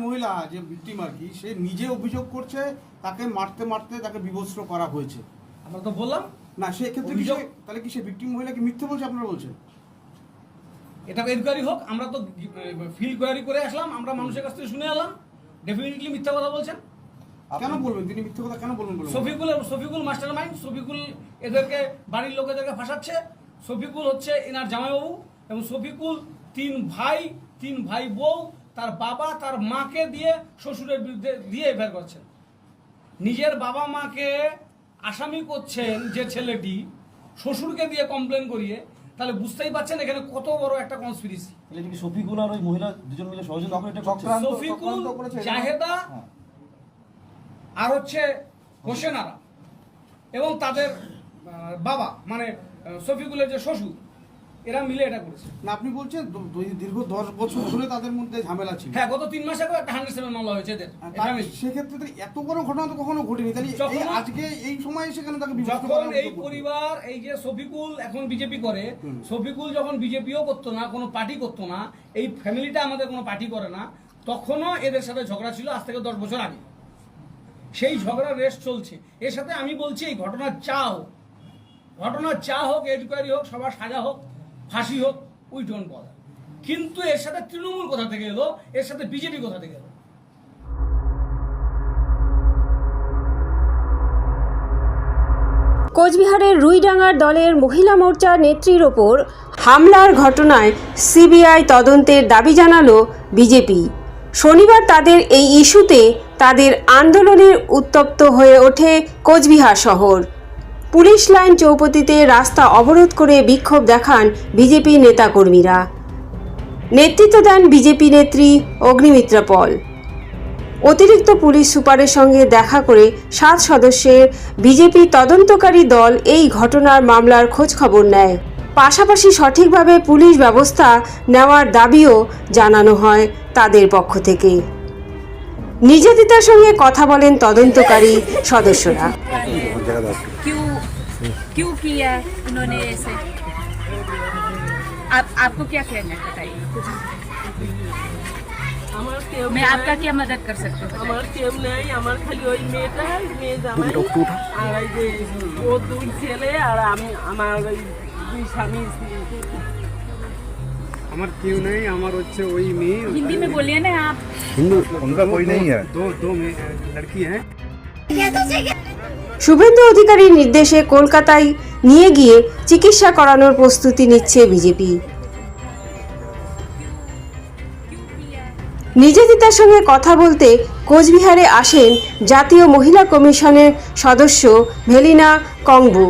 মহিলা যে ভিক্টিম আর কি সে নিজে অভিযোগ করছে তাকে মারতে মারতে তাকে বিভস্ত্র করা হয়েছে। আমরা তো বললাম না সেক্ষেত্রে কি সে- তাহলে কি সে ভিক্টিম মহিলা কি মিথ্যে বলছে আপনারা বলছেন? এটা এনকোয়ারি হোক আমরা তো ফিল কোয়ারি করে আসলাম আমরা মানুষের কাছ থেকে শুনে এলাম ডেফিনেটলি মিথ্যা কথা বলছেন। কেন বলবেন? তিনি মিথ্যে কথা কেন বলবেন বলুন? শফিকুল শফিকুল মাস্টার মাইন্ড শফিকুল এদেরকে বাড়ির লোকেদেরকে ফাঁসাচ্ছে। শফিকুল হচ্ছে এনার জামাইবাবু এবং শফিকুল তিন ভাই তিন ভাই বউ তার বাবা তার মাকে দিয়ে শ্বশুরের বিরুদ্ধে দিয়ে এফআইআর করছেন নিজের বাবা মাকে আসামি করছেন যে ছেলেটি শ্বশুরকে দিয়ে কমপ্লেন করিয়ে তাহলে বুঝতেই পারছেন এখানে কত বড় একটা কনস্পিরেসি কি শফিকুল আর ওই মহিলা দুজন মিলে সহযোগিতা করে এটা চক্রান্ত- শফিকুল চক্রান্ত করেছে এরা। জাহেদা হ্যাঁ। আর হচ্ছে হোসেনারা এবং তাদের বাবা মানে শফিকুলের যে শ্বশুর এরা মিলে এটা করেছে। না আপনি বলছেন দীর্ঘ দশ বছর ধরে তাদের মধ্যে ঝামেলা ছিল। হ্যাঁ গত তিন মাস একটা হান্ড্রেড সেভেন মামলা হয়েছে এদের। আমি- সেক্ষেত্রে তো এত বড় ঘটনা তো কখনো ঘটেনি। তাহলে আজকে এই সময় সেখানে তাকে যখন এই পরিবার এই যে শফিকুল এখন বিজেপি করে। শফিকুল যখন বিজেপিও করতো না কোনো পার্টি করতো না এই ফ্যামিলিটা আমাদের কোনো পার্টি করে না তখনও এদের সাথে ঝগড়া ছিল আজ থেকে দশ বছর আগে। সেই ঝগড়ার রেস চলছে। এর সাথে আমি বলছি এই ঘটনার চা হোক ঘটনার চা হোক এনকোয়ারি হোক সবার সাজা হোক ফাঁসি হোক, উই ডোন্ট বদার কিন্তু এর সাথে তৃণমূল কোথা থেকে এলো? এর সাথে বিজেপি কোথা থেকে এলো? কোচবিহারের রুইডাঙ্গার দলের মহিলা মোর্চা নেত্রীর ওপর হামলার ঘটনায় সিবিআই তদন্তের দাবি জানালো বিজেপি। শনিবার তাদের এই ইস্যুতে তাদের আন্দোলনের উত্তপ্ত হয়ে ওঠে কোচবিহার শহর। পুলিশ লাইন চৌপতিতে রাস্তা অবরোধ করে বিক্ষোভ দেখান বিজেপি নেতাকর্মীরা। নেতৃত্ব দেন বিজেপি নেত্রী অগ্নিমিত্রা পল। অতিরিক্ত পুলিশ সুপারের সঙ্গে দেখা করে সাত সদস্যের বিজেপি তদন্তকারী দল এই ঘটনার মামলার খোঁজ খবর নেয়। পাশাপাশি সঠিকভাবে পুলিশ ব্যবস্থা নেওয়ার দাবিও জানানো হয় তাদের পক্ষ থেকে। নির্যাতিতার সঙ্গে কথা বলেন তদন্তকারী সদস্যরা। क्यों क्यों किया उन्होंने ऐसे आप आपको क्या कहना है बताइए আমার কেউ मैं নাই, आपका क्या मदद कर सकती हूँ আমার কেউ নেই আমার খালি ওই মেয়েটা মেয়ে জামাই আর এই যে ও দুই ছেলে আর আমি আমার ওই দুই স্বামী স্ত্রী। আমার কেউ নেই আমার হচ্ছে ওই মেয়ে हिंदी में बोलिए ना आप उनका कोई नहीं है दो दो मे- लड़की है শুভেন্দু অধিকারীর নির্দেশে কলকাতায় নিয়ে গিয়ে চিকিৎসা করানোর প্রস্তুতি নিচ্ছে বিজেপি। নির্যাতিতার সঙ্গে কথা বলতে কোচবিহারে আসেন জাতীয় মহিলা কমিশনের সদস্য ভেলিনা কংবু।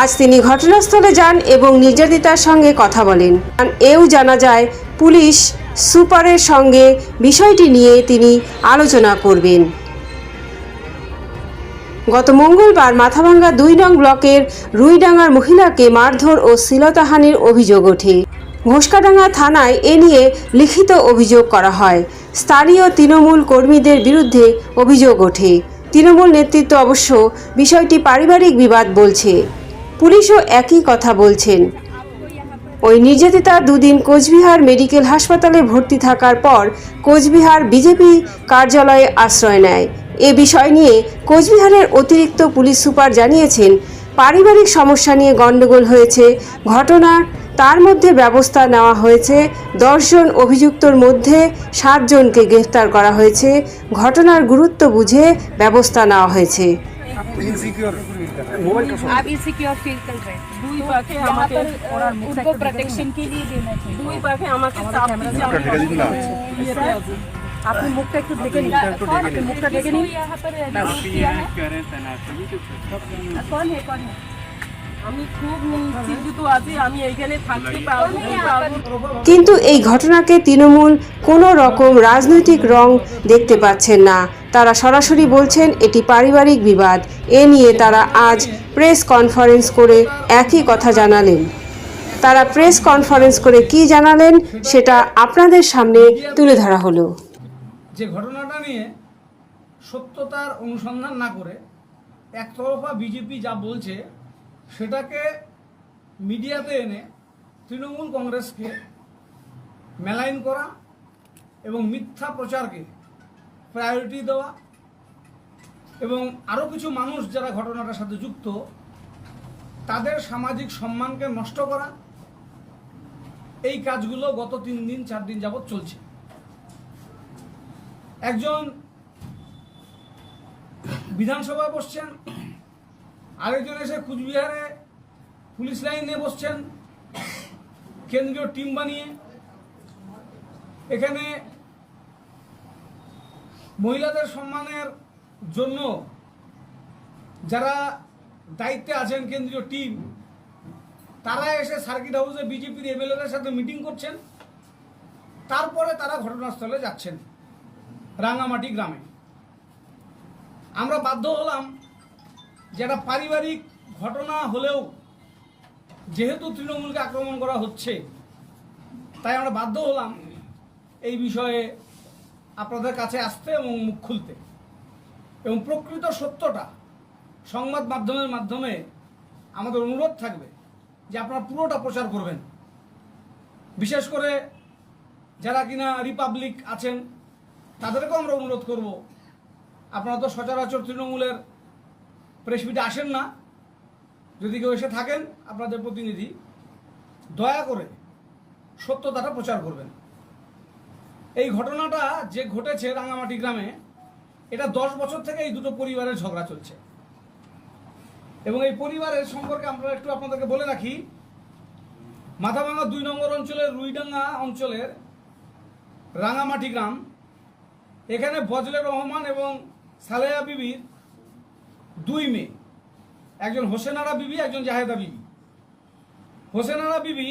আজ তিনি ঘটনাস্থলে যান এবং নির্যাতিতার সঙ্গে কথা বলেন। এও জানা যায়, পুলিশ সুপারের সঙ্গে বিষয়টি নিয়ে তিনি আলোচনা করবেন। গত মঙ্গলবার মাথাভাঙ্গা দুই নং ব্লকের রুইডাঙ্গার মহিলাকে মারধর ও শ্লীলতাহানির অভিযোগ ওঠে। ঘোষকাডাঙ্গা থানায় এ নিয়ে লিখিত অভিযোগ করা হয়। স্থানীয় তৃণমূল কর্মীদের বিরুদ্ধে অভিযোগ ওঠে। তৃণমূল নেতৃত্ব অবশ্য বিষয়টি পারিবারিক বিবাদ বলছে। পুলিশও একই কথা বলছেন। ওই নির্যাতিতা দুদিন কোচবিহার মেডিকেল হাসপাতালে ভর্তি থাকার পর কোচবিহার বিজেপি কার্যালয়ে আশ্রয় নেয়। এ বিষয় নিয়ে কোচবিহারের অতিরিক্ত পুলিশ সুপার জানিয়েছেন পারিবারিক সমস্যা নিয়ে গণ্ডগোল হয়েছে ঘটনা তার মধ্যে ব্যবস্থা নেওয়া হয়েছে দশজন অভিযুক্তর মধ্যে সাতজনকে গ্রেফতার করা হয়েছে ঘটনার গুরুত্ব বুঝে ব্যবস্থা নেওয়া হয়েছে आप इनसिक्योर फील कर रहे हैं দুই পাখে আমাকে उनको प्रोटेक्शन के लिए देना चाहिए দুই পাখে আমাকে চাপ আপনি মুখটা একটু দেখে নিন আপনি মুখটা দেখে নিন। কোন হে কোন কিন্তু এই ঘটনাকে তৃণমূল কোনো রকম রাজনৈতিক রং দেখতে পাচ্ছেন না। তারা সরাসরি বলছেন এটি পারিবারিক বিবাদ। এ নিয়ে তারা আজ প্রেস কনফারেন্স করে একই কথা জানালেন। তারা প্রেস কনফারেন্স করে কি জানালেন সেটা আপনাদের সামনে তুলে ধরা হলো। যে ঘটনাটা নিয়ে সত্যতার অনুসন্ধান না করে একতরফা বিজেপি যা বলছে, সেটাকে মিডিয়াতে এনে তৃণমূল কংগ্রেসকে মেলাইন করা এবং মিথ্যা প্রচারকে প্রায়োরিটি দেওয়া এবং আরও কিছু মানুষ যারা ঘটনাটার সাথে যুক্ত, তাদের সামাজিক সম্মানকে নষ্ট করা, এই কাজগুলো গত তিন দিন, চার দিন যাবৎ চলছে। একজন বিধানসভায় বসছেন, আরেকজন এসে কুচবিহারে পুলিশ লাইনে বসছেন, কেন্দ্রীয় টিম বানিয়ে। এখানে মহিলাদের সম্মানের জন্য যারা দায়িত্বে আছেন কেন্দ্রীয় টিম, তারা এসে সার্কিট হাউসে বিজেপির এমএলএদের সাথে মিটিং করছেন। তারপরে তারা ঘটনাস্থলে যাচ্ছেন। রাঙামাটি গ্রামে। আমরা বাধ্য হলাম যে একটা পারিবারিক ঘটনা হলেও যেহেতু তৃণমূলকে আক্রমণ করা হচ্ছে, তাই আমরা বাধ্য হলাম এই বিষয়ে আপনাদের কাছে আসতে এবং মুখ খুলতে। এবং প্রকৃত সত্যটা সংবাদ মাধ্যমের মাধ্যমে আমাদের অনুরোধ থাকবে যে আপনারা পুরোটা প্রচার করবেন। বিশেষ করে যারা কিনা রিপাবলিক আছেন তাদেরকেও আমরা অনুরোধ করব। আপনারা তো সচরাচর তৃণমূলের প্রেসমিটে আসেন না। যদি কেউ এসে থাকেন, আপনাদের প্রতিনিধি, দয়া করে সত্যতাটা প্রচার করবেন। এই ঘটনাটা যে ঘটেছে রাঙামাটি গ্রামে, এটা দশ বছর থেকে এই দুটো পরিবারের ঝগড়া চলছে। এবং এই পরিবারের সম্পর্কে আমরা একটু আপনাদেরকে বলে রাখি মাথাভাঙা দুই নম্বর অঞ্চলের রুইডাঙ্গা অঞ্চলের রাঙামাটি গ্রাম এখানে বজলে রহমান এবং সালেহা বিবির দুই মেয়ে। একজন হোসেনারা বিবি, একজন জাহেদা বিবি। হোসেনারা বিবি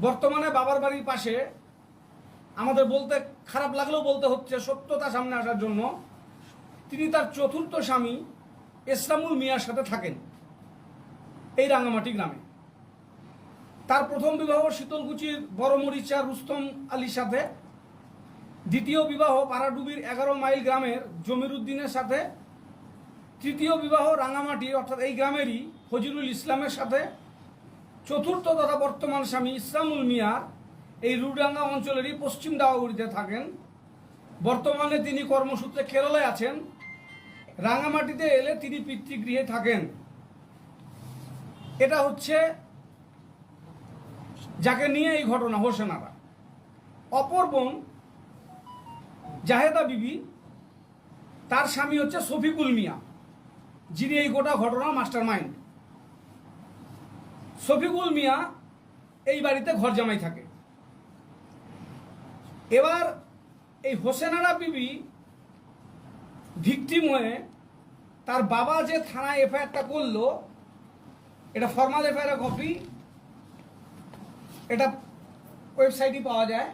বর্তমানে বাবার বাড়ির পাশে। আমাদের বলতে খারাপ লাগলেও বলতে হচ্ছে, সত্যতা সামনে আসার জন্য তিনি তার চতুর্থ স্বামী ইসলামুল মিয়ার সাথে থাকেন এই রাঙামাটি গ্রামে। তার প্রথম বিবাহ শীতলকুচির বড় মরিচা রুস্তম আলীর সাথে। দ্বিতীয় বিবাহ পাড়াডুবির এগারো মাইল গ্রামের জমির উদ্দিনের সাথে। তৃতীয় বিবাহ রাঙামাটি, অর্থাৎ এই গ্রামেরই ফজিলুল ইসলামের সাথে। চতুর্থ তথা বর্তমান স্বামী ইসলামুল মিয়া এই রুডাঙ্গা অঞ্চলেরই পশ্চিম দাওয়াগুড়িতে থাকেন। বর্তমানে তিনি কর্মসূত্রে কেরালায় আছেন। রাঙামাটিতে এলে তিনি পিতৃগৃহে থাকেন। এটা হচ্ছে যাকে নিয়ে এই ঘটনা হোসেনারা অপর বোন জাহেদা বিবি, তার স্বামী হচ্ছে শফিকুল মিয়া, যিনি এই গোটা ঘটনার মাস্টার মাইন্ড শফিকুল মিয়া এই বাড়িতে ঘর জামাই থাকে। এবার এই হোসেনারা বিবি ভিকটিম হয়ে তার বাবা যে থানায় এফআইআরটা করল, এটা ফর্মাল এফআইআর কপি, এটা ওয়েবসাইটই পাওয়া যায়।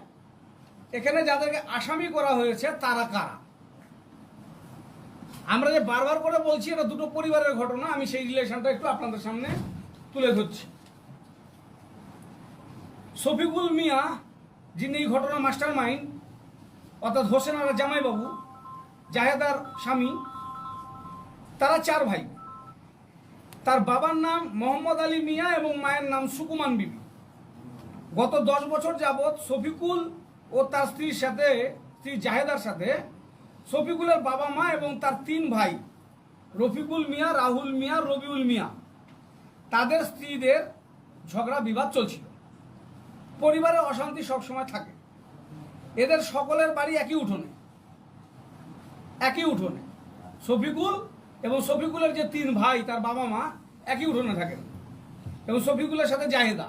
এখানে যাদেরকে আসামি করা হয়েছে, তারা কারা? আমরা যে বারবার করে বলছি, এটা দুটো পরিবারের ঘটনা, আমি সেই রিলেশনটা একটু আপনাদের সামনে তুলে ধরছি। শফিকুল মিয়া, যিনি এই ঘটনা মাস্টার মাইন্ড অর্থাৎ হোসেন আর জামাইবাবু, জাহেদার স্বামী, তারা চার ভাই। তার বাবার নাম মোহাম্মদ আলী মিয়া এবং মায়ের নাম সুকুমান বিবি। গত দশ বছর যাবৎ শফিকুল ও তার স্ত্রীর সাথে, স্ত্রী জাহেদার সাথে শফিকুলের বাবা মা এবং তার তিন ভাই, রফিকুল মিয়া, রাহুল মিয়া, রবিউল মিয়া। তাদের স্ত্রীদের ঝগড়া, বিবাদ চলছিল। পরিবারে অশান্তি সবসময় থাকে। এদের সকলের বাড়ি একই উঠোনে। একই উঠোনে। শফিকুল এবং শফিকুলের যে তিন ভাই, তার বাবা মা, একই উঠোনে থাকেন। এবং শফিকুলের সাথে জাহেদা।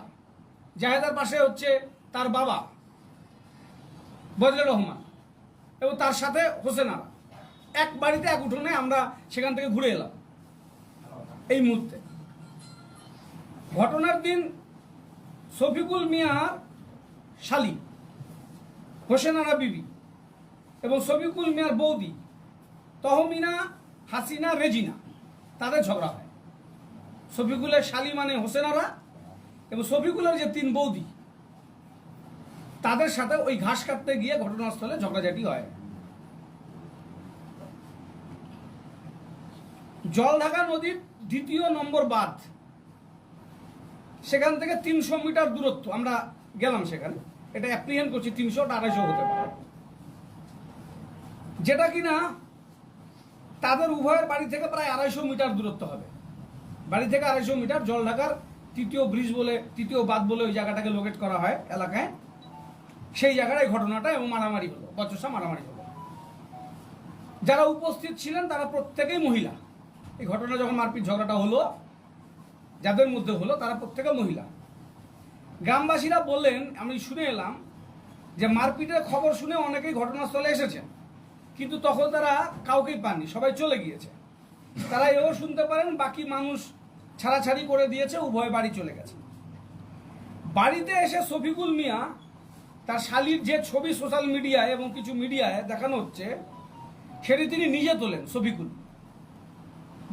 জাহেদার পাশে হচ্ছে তার বাবা। বজলুর রহমান এবং তার সাথে হোসেনারা এক বাড়িতে, এক উঠোনে আমরা সেখান থেকে ঘুরে এলাম এই মুহূর্তে। ঘটনার দিন শফিকুল মিয়ার শালি, হোসেন হোসেনারা বিবি এবং শফিকুল মিয়ার বৌদি তহমিনা, হাসিনা, রেজিনা, তাদের ঝগড়া হয়। শফিকুলের শালি মানে হোসেন হোসেনারা এবং শফিকুলের যে তিন বৌদি তাদের সাথে ওই ঘাস কাটতে গিয়ে ঘটনাস্থলে ঝগড়াঝাটি হয়। জলঢাকা নদীর দ্বিতীয় নম্বর বাঁধ। সেখান থেকে তিনশো মিটার দূরত্ব, আমরা গেলাম সেখানে। এটা অ্যাপ্রিহেন্ড করছি, তিনশো আড়াইশো হতে পারে। যেটা কিনা তাদের উভয়ের বাড়ি থেকে প্রায় আড়াইশো মিটার দূরত্ব হবে। বাড়ি থেকে আড়াইশো মিটার জল ঢাকার তৃতীয় ব্রিজ বলে, তৃতীয় বাদ বলে ওই জায়গাটাকে লোকেট করা হয় এলাকায়। সেই জায়গায় এই ঘটনাটা এবং মারামারি হলো, বচসা মারামারি হলো। যারা উপস্থিত ছিলেন তারা প্রত্যেকেই মহিলা। এই ঘটনা যখন মারপিট ঝগড়াটা হলো, যাদের মধ্যে হলো, তারা প্রত্যেকে মহিলা। গ্রামবাসীরা বললেন, আমি শুনে এলাম যে মারপিটের খবর শুনে অনেকেই ঘটনাস্থলে এসেছেন, কিন্তু তখন তারা কাউকেই পাননি, সবাই চলে গিয়েছে। তারা এও শুনতে পারেন, বাকি মানুষ ছাড়াছাড়ি করে দিয়েছে, উভয় বাড়ি চলে গেছে। বাড়িতে এসে শফিকুল মিয়া তার শালির যে ছবি সোশ্যাল মিডিয়ায় এবং কিছু মিডিয়ায় দেখানো হচ্ছে, সেটি তিনি নিজে তোলেন শফিকুল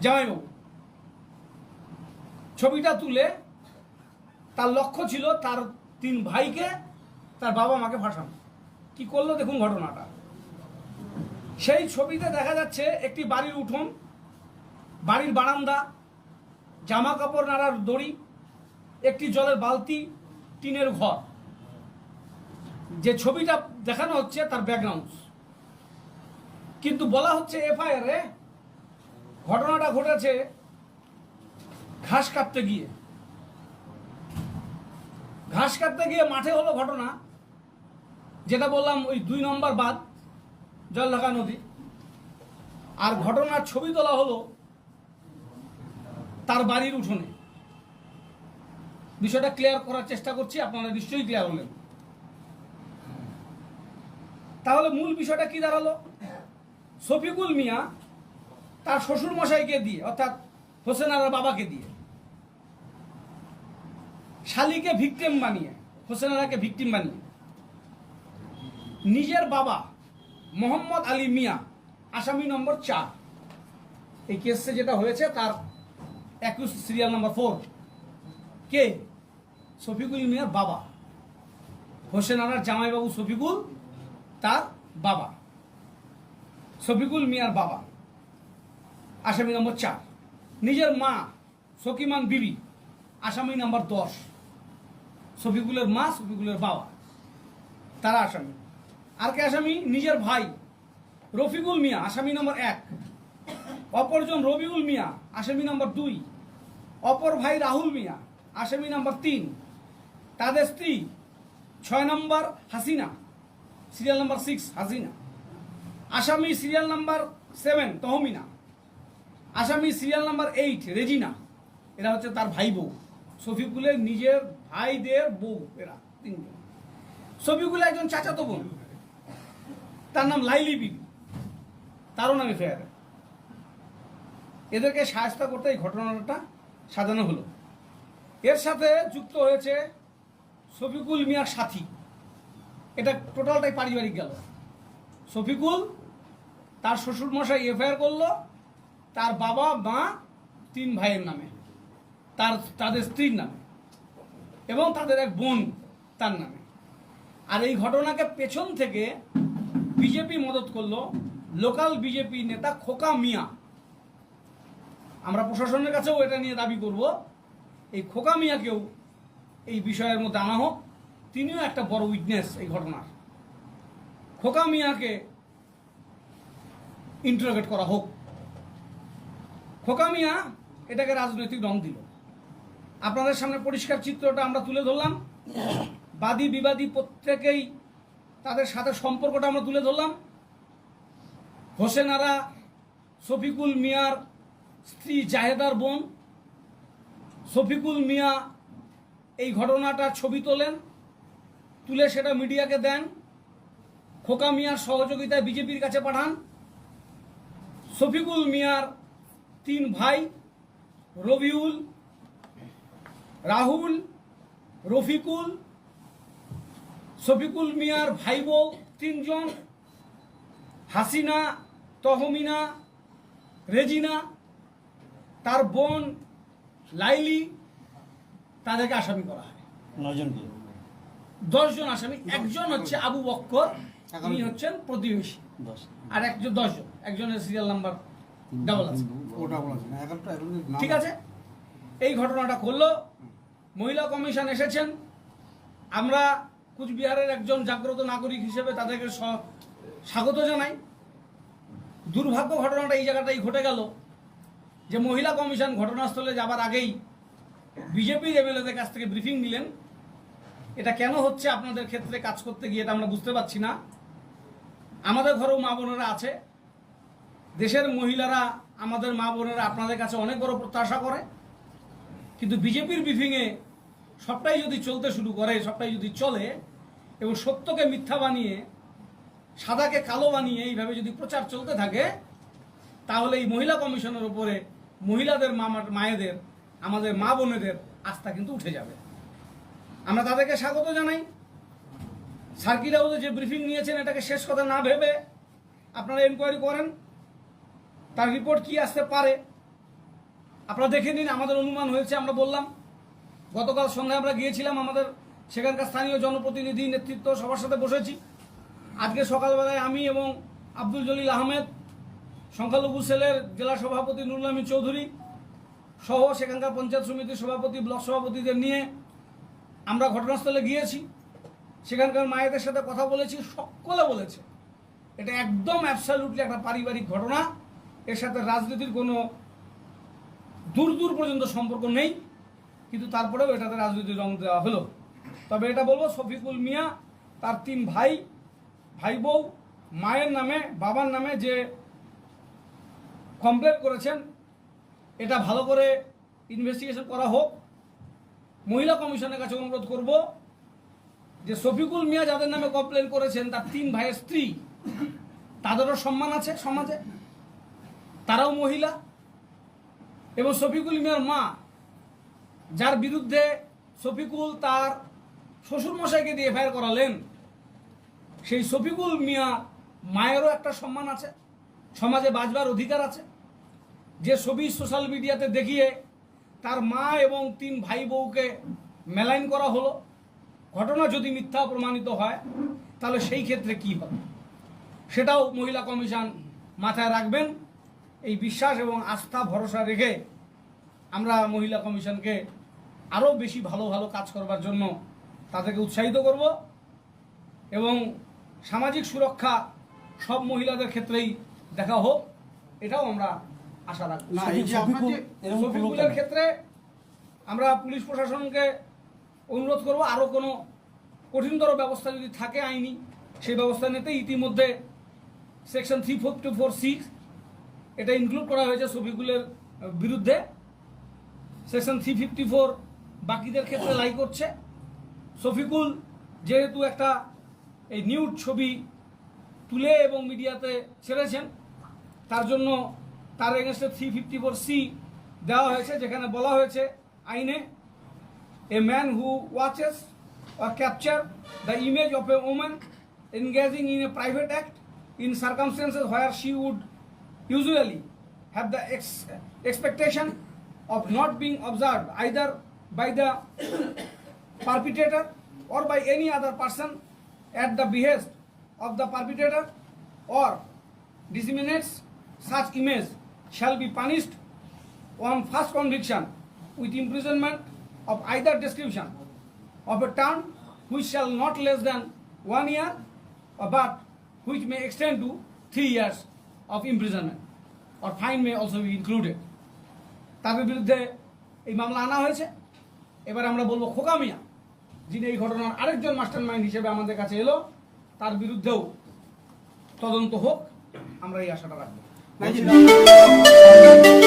জামাইবাবু, ছবিটা তুলে তার লক্ষ্য ছিল তার তিন ভাইকে তার বাবা মাকে ফাঁসানো। কি করল দেখুন ঘটনাটা। সেই ছবিতে দেখা যাচ্ছে একটি বাড়ির উঠোন, বাড়ির বারান্দা, জামা কাপড় নাড়ার দড়ি, একটি জলের বালতি, টিনের ঘর। যে ছবিটা দেখানো হচ্ছে তার ব্যাকগ্রাউন্ড কিন্তু বলা হচ্ছে এফআইআরে ঘটনাটা ঘটেছে ঘাস কাটতে গিয়ে। ঘাস কাটতে গিয়ে মাঠে হলো ঘটনা, যেটা বললাম ওই দুই নম্বর বাদ জলঢাকা নদী। আর ঘটনার ছবি তোলা হলো তার বাড়ির উঠোনে। বিষয়টা ক্লিয়ার করার চেষ্টা করছি, আপনারা নিশ্চয়ই ক্লিয়ার হলেন। তাহলে মূল বিষয়টা কি দাঁড়াল? শফিকুল মিয়া তার শ্বশুর মশাইকে দিয়ে, অর্থাৎ হোসেন আলার বাবাকে দিয়ে, শালিকে ভিকটিম বানিয়ে, হোসেন আলাকে ভিকটিম বানিয়ে, নিজের বাবা মোহাম্মদ আলী মিয়া, আসামি নম্বর চার। এই কেসে যেটা হয়েছে, তার একুশ সিরিয়াল নম্বর ফোর কে? শফিকুল মিয়ার বাবা। হোসেন আনার জামাইবাবু শফিকুল তার বাবা। শফিকুল মিয়ার বাবা। আসামি নম্বর চার। নিজের মা, সকিমান বিবি। আসামি নম্বর দশ। শফিকুলের মা, শফিকুলের বাবা। তারা আসামি। আর কে আসামি? নিজের ভাই, রফিকুল মিয়া, আসামি নম্বর এক। অপরজন রবিউল মিয়া, আসামি নম্বর দুই। অপর ভাই রাহুল মিয়া, আসামি নম্বর তিন। তাদের স্ত্রী, ছয় নম্বর Hasina. Serial number six Hasina. আসামি সিরিয়াল নাম্বার সেভেন তহমিনা। আসামি সিরিয়াল নাম্বার এইট রেজিনা। এরা হচ্ছে তার ভাই বউ শফিকুলের নিজের ভাইদের বউ এরা তিনজন। শফিকুল একজন চাচাতো বোন। তার নাম লাইলি বিবি। তারও নামে ফেয়ার এদেরকে সাহায্য করতে এই ঘটনাটা সাজানো হলো। এর সাথে যুক্ত হয়েছে শফিকুল মিয়ার সাথী। এটা টোটালটাই পারিবারিক গেল। শফিকুল, তার শ্বশুর মশাই এফআইআর করল, তার বাবা, মা, তিন ভাইয়ের নামে। তার, তাদের স্ত্রীর নামে এবং তাদের এক বোন তার নামে। আর এই ঘটনাকে পেছন থেকে বিজেপি মদত করল লোকাল বিজেপি নেতা খোকা মিয়া। আমরা প্রশাসনের কাছেও এটা নিয়ে দাবি করব। এই খোকা মিয়াকেও এই বিষয়ের মধ্যে আনা হোক। তিনিও একটা বড় উইটনেস এই ঘটনার। খোকা মিয়াকে ইন্টারোগেট করা হোক। খোকা মিয়া এটাকে রাজনৈতিক রং দিল। আপনাদের সামনে পরিষ্কার চিত্রটা আমরা তুলে ধরলাম। বাদী বিবাদী প্রত্যেকেই তাদের সাথে সম্পর্কটা আমরা তুলে ধরলাম। হোসেনারা শফিকুল মিয়ার স্ত্রী জাহেদার বোন। শফিকুল মিয়া এই ঘটনাটা ছবি তোলেন। তুলে সেটা মিডিয়াকে দেন। খোকা মিয়ার সহযোগিতায় বিজেপির কাছে পাঠান। শফিকুল মিয়ার তিন ভাই, রবিউল, রাহুল, রফিকুল, শফিকুল মিয়ার ভাই বউ তিনজন, হাসিনা, তহমিনা, রেজিনা, তার বোন লাইলি, তাদেরকে আসামি করা হয়। নজন নয়জনকে দশজন আসামি একজন হচ্ছে আবু বক্কর তিনি হচ্ছেন প্রতিবেশী। আর একজন দশজন একজনের সিরিয়াল নাম্বার ডাবল আছে। ঠিক আছে? এই ঘটনাটা করল মহিলা কমিশন এসেছেন। আমরা কুচবিহারের একজন জাগ্রত নাগরিক হিসেবে তাদেরকে স্বাগত জানাই। দুর্ভাগ্য ঘটনাটা এই জায়গাটাই ঘটে গেল যে মহিলা কমিশন ঘটনাস্থলে যাবার আগেই বিজেপির এমএলএদের কাছ থেকে ব্রিফিং নিলেন। এটা কেন হচ্ছে আপনাদের ক্ষেত্রে কাজ করতে গিয়ে আমরা বুঝতে পারছি না। আমাদের ঘরেও মা বোনেরা আছে। দেশের মহিলারা আমাদের মা বোনেরা আপনাদের কাছে অনেক বড় প্রত্যাশা করে। কিন্তু বিজেপির ব্রিফিংয়ে সবটাই যদি চলতে শুরু করে, সবটাই যদি চলে এবং সত্যকে মিথ্যা বানিয়ে, সাদাকে কালো বানিয়ে এইভাবে যদি প্রচার চলতে থাকে, তাহলে এই মহিলা কমিশনের উপরে মহিলাদের মা মায়েদের, আমাদের মা বোনেদের আস্থা কিন্তু উঠে যাবে। আমরা তাদেরকে স্বাগত জানাই। সার্কিট হাউসে যে ব্রিফিং নিয়েছেন, এটাকে শেষ কথা না ভেবে আপনারা এনকোয়ারি করেন। তার রিপোর্ট কি আসতে পারে? আপনারা দেখে নিন, আমাদের অনুমান হয়েছে, আমরা বললাম। গতকাল সন্ধ্যায় আমরা গিয়েছিলাম, আমাদের সেখানকার স্থানীয় জনপ্রতিনিধি নেতৃত্ব সবার সাথে বসেছি। আজকে সকালবেলায় আমি এবং আব্দুল জলিল আহমেদ, সংখ্যালঘু সেলের জেলা সভাপতি নুরুল আমিন চৌধুরী সহ সেখানকার পঞ্চায়েত সমিতির সভাপতি, ব্লক সভাপতিদের নিয়ে আমরা ঘটনাস্থলে গিয়েছি, সেখানকার মায়েদের সাথে কথা বলেছি, সকলে বলেছে। এটা একদম অ্যাবসালুটলি একটা পারিবারিক ঘটনা। এর সাথে রাজনীতির কোনো দূর দূর পর্যন্ত সম্পর্ক নেই, কিন্তু তারপরেও এটাতে রাজনীতির রং দেওয়া হলো। তবে এটা বলব, শফিকুল মিয়া, তার তিন ভাই ভাই বউ, মায়ের নামে, বাবার নামে যে কমপ্লেন করেছেন, এটা ভালো করে ইনভেস্টিগেশন করা হোক। মহিলা কমিশনের কাছে অনুরোধ করব যে শফিকুল মিয়া যাদের নামে কমপ্লেন করেছেন, তার তিন ভাইয়ের স্ত্রী, তাদেরও সম্মান আছে সমাজে। তারাও মহিলা। এবং শফিকুল মিয়ার মা, যার বিরুদ্ধে শফিকুল তার শ্বশুরমশাইকে দিয়ে এফআইআর করালেন, সেই শফিকুল মিয়া মায়েরও একটা সম্মান আছে। সমাজে বাঁচবার অধিকার আছে। যে ছবি সোশ্যাল মিডিয়াতে দেখিয়ে তার মা এবং তিন ভাই বউকে মেলাইন করা হলো। ঘটনা যদি মিথ্যা প্রমাণিত হয়, তাহলে সেই ক্ষেত্রে কি হবে? সেটাও মহিলা কমিশন মাথায় রাখবেন। এই বিশ্বাস এবং আস্থা, ভরসা রেখে আমরা মহিলা কমিশনকে আরও বেশি ভালো ভালো কাজ করবার জন্য তাদেরকে উৎসাহিত করব এবং সামাজিক সুরক্ষা সব মহিলাদের ক্ষেত্রেই দেখা হোক, এটাও আমরা আশা রাখব। না এই যে আপনার ক্ষেত্রে আমরা পুলিশ প্রশাসনকে অনুরোধ করব আরও কোনো কঠিনতর ব্যবস্থা যদি থাকে আইনি সেই ব্যবস্থা নিতে ইতিমধ্যে section three four two four six এটা ইনক্লুড করা হয়েছে শফিকুলের বিরুদ্ধে। সেকশন থ্রি ফিফটি ফোর বাকিদের ক্ষেত্রে লাই করছে। শফিকুল যেহেতু একটা এই নিউড ছবি তুলে এবং মিডিয়াতে ছেড়েছেন তার জন্য তার এগেনস্টে থ্রি ফিফটি ফোর সি দেওয়া হয়েছে, যেখানে বলা হয়েছে আইনে a man who watches or capture the image of a woman engaging in a private act in circumstances where she would usually have the expectation of not being observe either by the perpetrator or by any other person at the behest of the perpetrator or disseminates such image shall be punished on first conviction with imprisonment of either description of a term which shall not less than one year uh, but which may extend to three years of imprisonment or fine may also be included তাদের বিরুদ্ধে এই মামলা আনা হয়েছে এবার আমরা বলব খোকা মিয়া যিনি এই ঘটনার আরেকজন মাস্টার মাইন্ড হিসেবে আমাদের কাছে এলো তার বিরুদ্ধেও তদন্ত হোক আমরা এই আশাটা রাখব 赶紧的来